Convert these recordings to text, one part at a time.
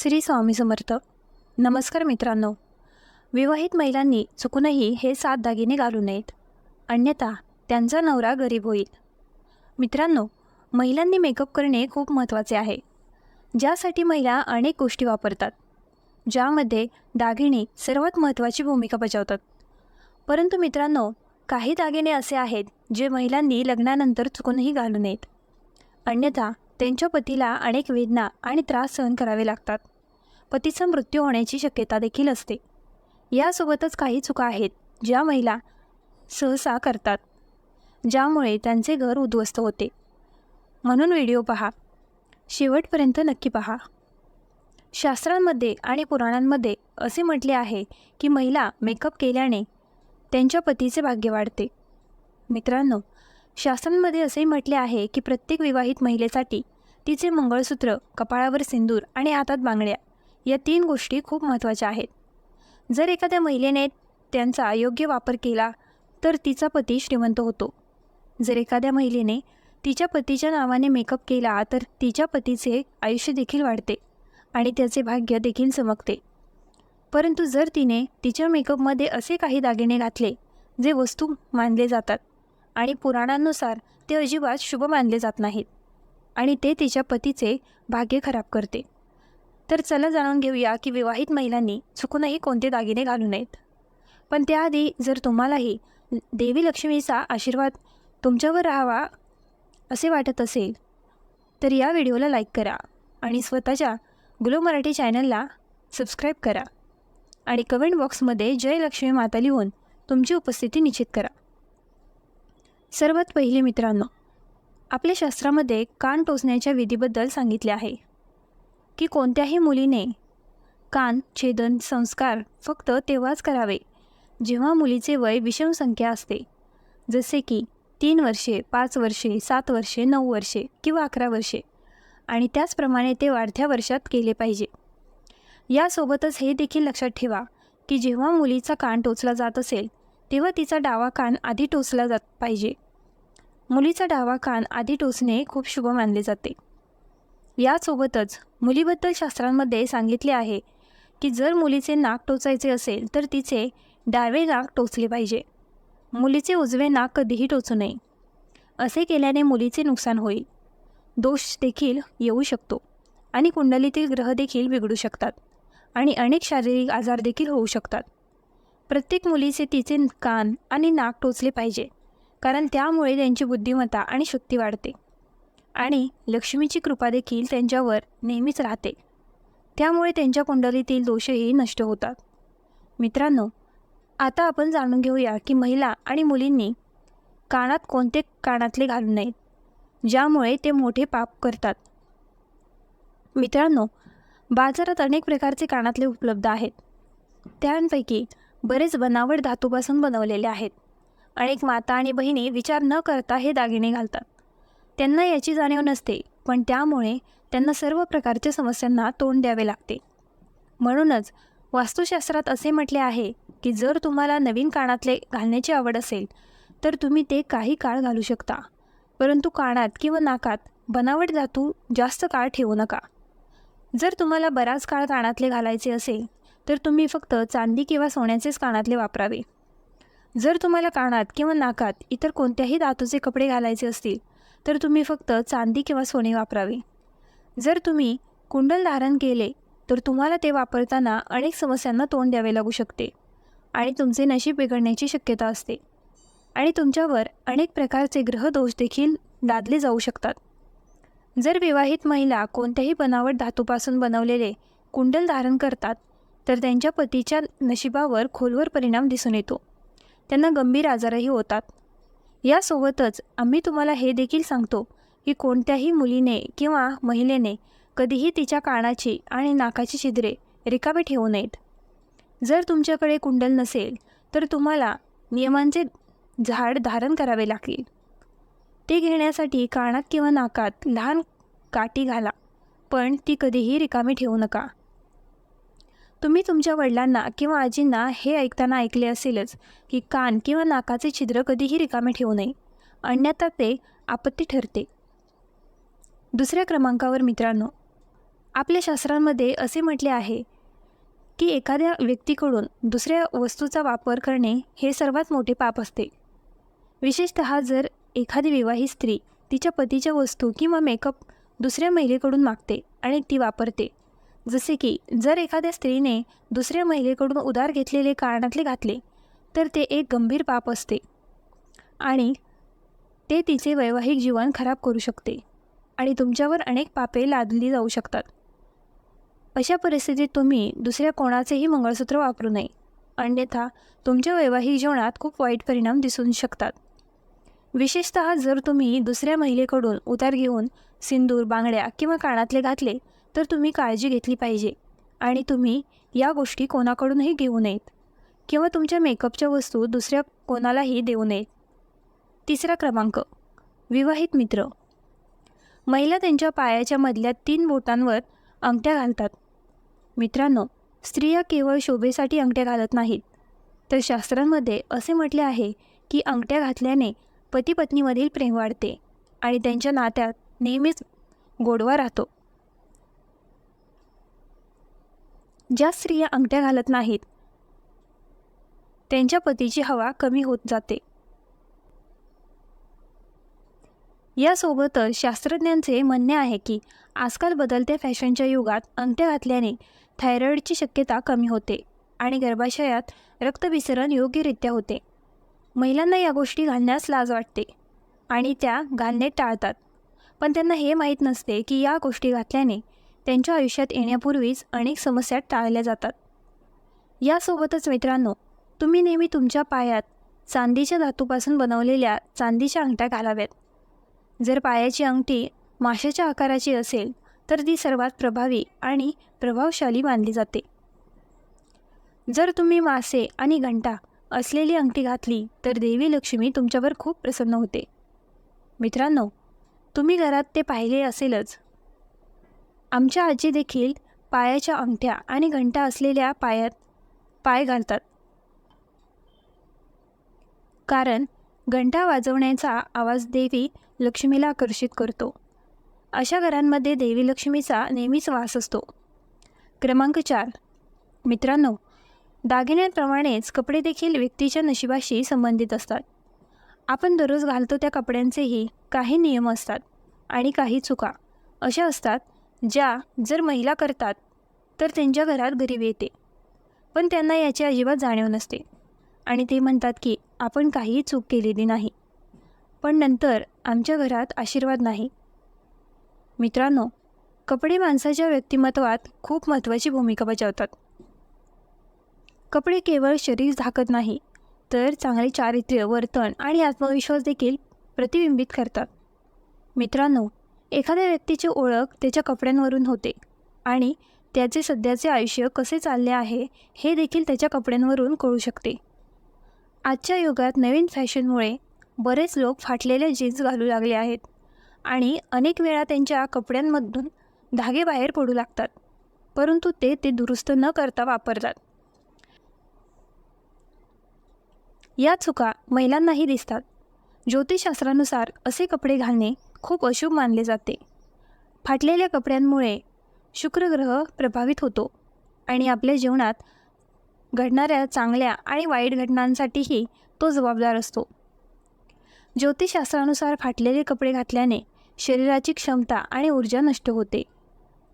श्री स्वामी समर्थ. नमस्कार मित्रांनो. विवाहित महिलांनी चुकूनही हे सात दागिने घालू नयेत. अन्यथा त्यांचा नवरा गरीब होईल. मित्रांनो महिलांनी मेकअप करणे खूप महत्त्वाचे आहे. ज्यासाठी महिला अनेक गोष्टी वापरतात. ज्यामध्ये दागिने सर्वात महत्त्वाची भूमिका बजावतात. परंतु मित्रांनो काही दागिने असे आहेत जे महिलांनी लग्नानंतर चुकूनही घालू नयेत. अन्यथा त्यांच्या पतीला अनेक वेदना आणि त्रास सहन करावे लागतात. पतीचा मृत्यू होण्याची शक्यता देखील असते. यासोबतच काही चुका आहेत ज्या महिला सहसा करतात ज्यामुळे त्यांचे घर उद्ध्वस्त होते. म्हणून व्हिडिओ पहा. शेवटपर्यंत नक्की पहा. शास्त्रांमध्ये आणि पुराणांमध्ये असे म्हटले आहे की महिला मेकअप केल्याने त्यांच्या पतीचे भाग्य वाढते. मित्रांनो शास्त्रांमध्ये असेही म्हटले आहे की प्रत्येक विवाहित महिलेसाठी तिचे मंगळसूत्र कपाळावर सिंदूर आणि हातात बांगड्या या तीन गोष्टी खूप महत्त्वाच्या आहेत. जर एखाद्या महिलेने त्यांचा योग्य वापर केला तर तिचा पती श्रीमंत होतो. जर एखाद्या महिलेने तिच्या पतीच्या नावाने मेकअप केला तर तिच्या पतीचे आयुष्य देखील वाढते आणि त्याचे भाग्य देखील चमकते. परंतु जर तिने तिच्या मेकअपमध्ये असे काही दागिने घातले जे वस्तू मानले जातात आणि पुराणांनुसार ते अजिबात शुभ मानले जात नाहीत. आणि ते तिच्या पतीचे भाग्य खराब करते. तर चला जाणून घेऊया की विवाहित महिलांनी चुकूनही कोणते दागिने घालू नयेत. पण त्याआधी जर तुम्हालाही देवी लक्ष्मीचा आशीर्वाद तुमच्यावर राहावा असे वाटत असेल तर या व्हिडिओला लाईक करा आणि स्वतःच्या ग्लो मराठी चॅनलला सबस्क्राईब करा आणि कमेंट बॉक्समध्ये जय लक्ष्मी माता लिहून तुमची उपस्थिती निश्चित करा. सर्वात पहिले मित्रांनो आपल्या शास्त्रामध्ये कान टोचण्याच्या विधीबद्दल सांगितले आहे की कोणत्याही मुलीने कान छेदन संस्कार फक्त तेव्हाच करावे जेव्हा मुलीचे वय विषम संख्या असते जसे की तीन वर्षे पाच वर्षे सात वर्षे नऊ वर्षे किंवा अकरा वर्षे. आणि त्याचप्रमाणे ते वाढत्या वर्षात केले पाहिजे. यासोबतच हे देखील लक्षात ठेवा की जेव्हा मुलीचा कान टोचला जात असेल तेव्हा तिचा डावा कान आधी टोचला जात पाहिजे. मुलीचा डावा कान आधी टोचणे खूप शुभ मानले जाते. यासोबतच मुलीबद्दल शास्त्रांमध्ये सांगितले आहे की जर मुलीचे नाक टोचायचे असेल तर तिचे डावे नाक टोचले पाहिजे. मुलीचे उजवे नाक कधीही टोचू नये. असे केल्याने मुलीचे नुकसान होईल. दोष देखील येऊ शकतो आणि कुंडलीतील ग्रह देखील बिघडू शकतात आणि अनेक शारीरिक आजार देखील होऊ शकतात. प्रत्येक मुलीचे तिचे कान आणि नाक टोचले पाहिजे कारण त्यामुळे त्यांची बुद्धिमत्ता आणि शक्ती वाढते. आणि लक्ष्मीची कृपा देखील त्यांच्यावर नेहमीच राहते. त्यामुळे त्यांच्या कुंडलीतील दोषही नष्ट होतात. मित्रांनो आता आपण जाणून घेऊया की महिला आणि मुलींनी कानात कोणते कानातले घालू नयेत ज्यामुळे ते मोठे पाप करतात. मित्रांनो बाजारात अनेक प्रकारचे कानातले उपलब्ध आहेत. त्यांपैकी बरेच बनावट धातूपासून बनवलेले आहेत. अनेक माता आणि बहिणी विचार न करता हे दागिने घालतात. त्यांना याची जाणीव नसते पण त्यामुळे त्यांना सर्व प्रकारच्या समस्यांना तोंड द्यावे लागते. म्हणूनच वास्तुशास्त्रात असे म्हटले आहे की जर तुम्हाला नवीन कानातले घालण्याची आवड असेल तर तुम्ही ते काही काळ घालू शकता. परंतु कानात किंवा नाकात बनावट धातू जास्त काळ ठेवू नका. जर तुम्हाला बराच काळ कानातले घालायचे असेल तर तुम्ही फक्त चांदी किंवा सोन्याचेच कानातले वापरावे. जर तुम्हाला कानात किंवा नाकात इतर कोणत्याही धातूचे कपडे घालायचे असतील तर तुम्ही फक्त चांदी किंवा सोने वापरावे. जर तुम्ही कुंडल धारण केले तर तुम्हाला ते वापरताना अनेक समस्यांना तोंड द्यावे लागू शकते आणि तुमचे नशीब बिघडण्याची शक्यता असते आणि तुमच्यावर अनेक प्रकारचे ग्रहदोष देखील लादले जाऊ शकतात. जर विवाहित महिला कोणत्याही बनावट धातूपासून बनवलेले कुंडल धारण करतात तर त्यांच्या पतीच्या नशिबावर खोलवर परिणाम दिसून येतो. त्यांना गंभीर आजारही होतात. यासोबतच आम्ही तुम्हाला हे देखील सांगतो की कोणत्याही मुलीने किंवा महिलेने कधीही तिच्या कानाची आणि नाकाची छिद्रे रिकामी ठेवू नयेत. जर तुमच्याकडे कुंडल नसेल तर तुम्हाला नियमांचे झाड धारण करावे लागेल. ते घेण्यासाठी कानात किंवा नाकात लहान काठी घाला पण ती कधीही रिकामी ठेवू नका. तुम्ही तुमच्या वडिलांना किंवा आजींना हे ऐकताना ऐकले असेलच की कान किंवा नाकाचे छिद्र कधीही रिकामे ठेवू नये. अन्यथा ते आपत्ती ठरते. दुसऱ्या क्रमांकावर मित्रांनो आपल्या शास्त्रांमध्ये असे म्हटले आहे की एखाद्या व्यक्तीकडून दुसऱ्या वस्तूचा वापर करणे हे सर्वात मोठे पाप असते. विशेषत जर एखादी विवाहित स्त्री तिच्या पतीच्या वस्तू किंवा मेकअप दुसऱ्या महिलेकडून मागते आणि ती वापरते. जसे की जर एखाद्या स्त्रीने दुसऱ्या महिलेकडून उधार घेतलेले कानातले घातले तर ते एक गंभीर पाप असते आणि ते तिचे वैवाहिक जीवन खराब करू शकते आणि तुमच्यावर अनेक पापे लादली जाऊ शकतात. अशा परिस्थितीत तुम्ही दुसऱ्या कोणाचेही मंगळसूत्र वापरू नये. अन्यथा तुमच्या वैवाहिक जीवनात खूप वाईट परिणाम दिसून शकतात. विशेषत जर तुम्ही दुसऱ्या महिलेकडून उतार घेऊन सिंदूर बांगड्या किंवा कानातले घातले तर तुम्ही काळजी घेतली पाहिजे आणि तुम्ही या गोष्टी कोणाकडूनही घेऊ नयेत किंवा तुमच्या मेकअपच्या वस्तू दुसऱ्या कोणालाही देऊ नयेत. तिसरा क्रमांक विवाहित मित्र. महिला त्यांच्या पायाच्या मधल्या तीन बोटांवर अंगठ्या घालतात. मित्रांनो स्त्रिया केवळ शोभेसाठी अंगठ्या घालत नाहीत तर शास्त्रांमध्ये असे म्हटले आहे की अंगठ्या घातल्याने पती पत्नीमधील प्रेम वाढते आणि त्यांच्या नात्यात नेहमीच गोडवा राहतो. ज्या स्त्रिया अंगठ्या घालत नाहीत त्यांच्या पतीची हवा कमी होत जाते. यासोबतच शास्त्रज्ञांचे म्हणणे आहे की आजकाल बदलत्या फॅशनच्या युगात अंगठ्या घातल्याने थायरॉईडची शक्यता कमी होते आणि गर्भाशयात रक्तविसरण योग्यरित्या होते. महिलांना या गोष्टी घालण्यास लाज वाटते आणि त्या घालणे टाळतात. पण त्यांना हे माहीत नसते की या गोष्टी घातल्याने त्यांच्या आयुष्यात येण्यापूर्वीच अनेक समस्या टाळल्या जातात. यासोबतच मित्रांनो तुम्ही नेहमी तुमच्या पायात चांदीच्या धातूपासून बनवलेल्या चांदीच्या अंगठ्या घालाव्यात. जर पायाची अंगठी माशाच्या आकाराची असेल तर ती सर्वात प्रभावी आणि प्रभावशाली मानली जाते. जर तुम्ही मासे आणि घंटा असलेली अंगठी घातली तर देवी लक्ष्मी तुमच्यावर खूप प्रसन्न होते. मित्रांनो तुम्ही घरात ते पाहिले असेलच आमच्या आजी देखील पायाच्या अंगठ्या आणि घंटा असलेल्या पायात पाय घालतात. कारण घंटा वाजवण्याचा आवाज देवी लक्ष्मीला आकर्षित करतो. अशा घरांमध्ये देवी लक्ष्मीचा नेहमीच वास असतो. क्रमांक चार. मित्रांनो दागिन्यांप्रमाणेच कपडे देखील व्यक्तीच्या नशिबाशी संबंधित असतात. आपण दररोज घालतो त्या कपड्यांचेही काही नियम असतात आणि काही चुका. अशा असतात ज्या जर महिला करतात तर त्यांच्या घरात गरीब येते. पण त्यांना याची अजिबात जाणीव नसते. आणि ते म्हणतात की आपण काहीही चूक केलेली नाही. पण नंतर आमच्या घरात आशीर्वाद नाही. मित्रांनो कपडे माणसाच्या व्यक्तिमत्वात खूप महत्त्वाची भूमिका बजावतात. कपडे केवळ शरीर झाकत नाही तर चांगले चारित्र्य वर्तन आणि आत्मविश्वास देखील प्रतिबिंबित करतात. मित्रांनो एखाद्या व्यक्तीची ओळख त्याच्या कपड्यांवरून होते आणि त्याचे सध्याचे आयुष्य कसे चालले आहे हे देखील त्याच्या कपड्यांवरून कळू शकते. आजच्या युगात नवीन फॅशनमुळे बरेच लोक फाटलेले जीन्स घालू लागले आहेत आणि अनेक वेळा त्यांच्या कपड्यांमधून धागे बाहेर पडू लागतात परंतु ते ते दुरुस्त न करता वापरतात. या चुका महिलांनाही दिसतात. ज्योतिषशास्त्रानुसार असे कपडे घालणे खूप अशुभ मानले जाते. फाटलेल्या कपड्यांमुळे शुक्रग्रह प्रभावित होतो आणि आपल्या जीवनात घडणाऱ्या चांगल्या आणि वाईट घटनांसाठीही तो जबाबदार असतो. ज्योतिषशास्त्रानुसार फाटलेले कपडे घातल्याने शरीराची क्षमता आणि ऊर्जा नष्ट होते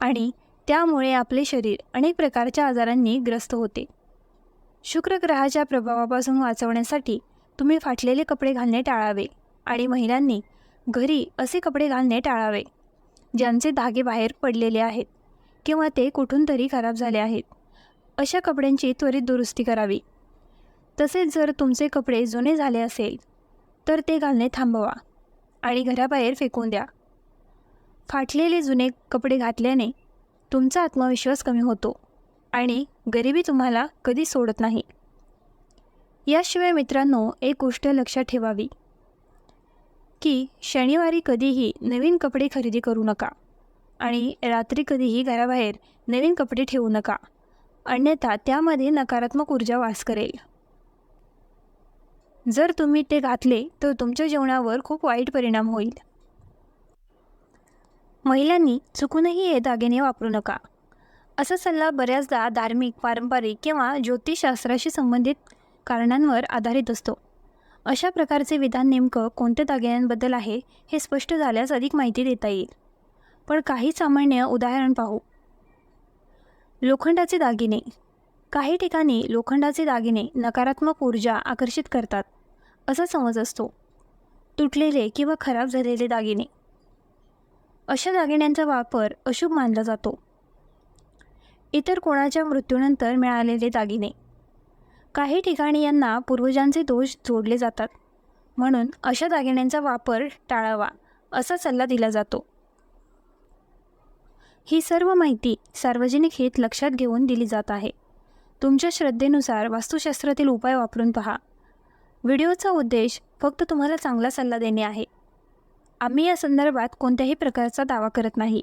आणि त्यामुळे आपले शरीर अनेक प्रकारच्या आजारांनी ग्रस्त होते. शुक्रग्रहाच्या प्रभावापासून वाचवण्यासाठी तुम्ही फाटलेले कपडे घालणे टाळावे आणि महिलांनी घरी असे कपडे घालणे टाळावे ज्यांचे धागे बाहेर पडलेले आहेत किंवा ते कुठून तरी खराब झाले आहेत. अशा कपड्यांची त्वरित दुरुस्ती करावी. तसेच जर तुमचे कपडे जुने झाले असेल तर ते घालणे थांबवा आणि घराबाहेर फेकून द्या. फाटलेले जुने कपडे घातल्याने तुमचा आत्मविश्वास कमी होतो आणि गरिबी तुम्हाला कधी सोडत नाही. याशिवाय मित्रांनो एक गोष्ट लक्षात ठेवावी. की शनिवारी कधीही नवीन कपडे खरेदी करू नका. आणि रात्री कधीही घराबाहेर नवीन कपडे ठेवू नका. अन्यथा त्यामध्ये नकारात्मक ऊर्जा वास करेल. जर तुम्ही ते घातले तर तुमच्या जेवणावर खूप वाईट परिणाम होईल. महिलांनी चुकूनही हे दागिने वापरू नका. असा सल्ला बऱ्याचदा धार्मिक पारंपरिक किंवा ज्योतिषशास्त्राशी संबंधित कारणांवर आधारित असतो. अशा प्रकारचे विधान नेमकं कोणत्या दागिन्यांबद्दल आहे हे स्पष्ट झाल्यास अधिक माहिती देता येईल. पण काही सामान्य उदाहरण पाहू. लोखंडाचे दागिने. काही ठिकाणी लोखंडाचे दागिने नकारात्मक ऊर्जा आकर्षित करतात असा समज असतो. तुटलेले किंवा खराब झालेले दागिने. अशा दागिन्यांचा वापर अशुभ मानला जातो. इतर कोणाच्या मृत्यूनंतर मिळालेले दागिने. काही ठिकाणी यांना पूर्वजांचे दोष जोडले जातात. म्हणून अशा दागिन्यांचा वापर टाळावा असा सल्ला दिला जातो. ही सर्व माहिती सार्वजनिक हित लक्षात घेऊन दिली जात आहे. तुमच्या श्रद्धेनुसार वास्तुशास्त्रातील उपाय वापरून पहा. व्हिडिओचा उद्देश फक्त तुम्हाला चांगला सल्ला देणे आहे. आम्ही या संदर्भात कोणत्याही प्रकारचा दावा करत नाही.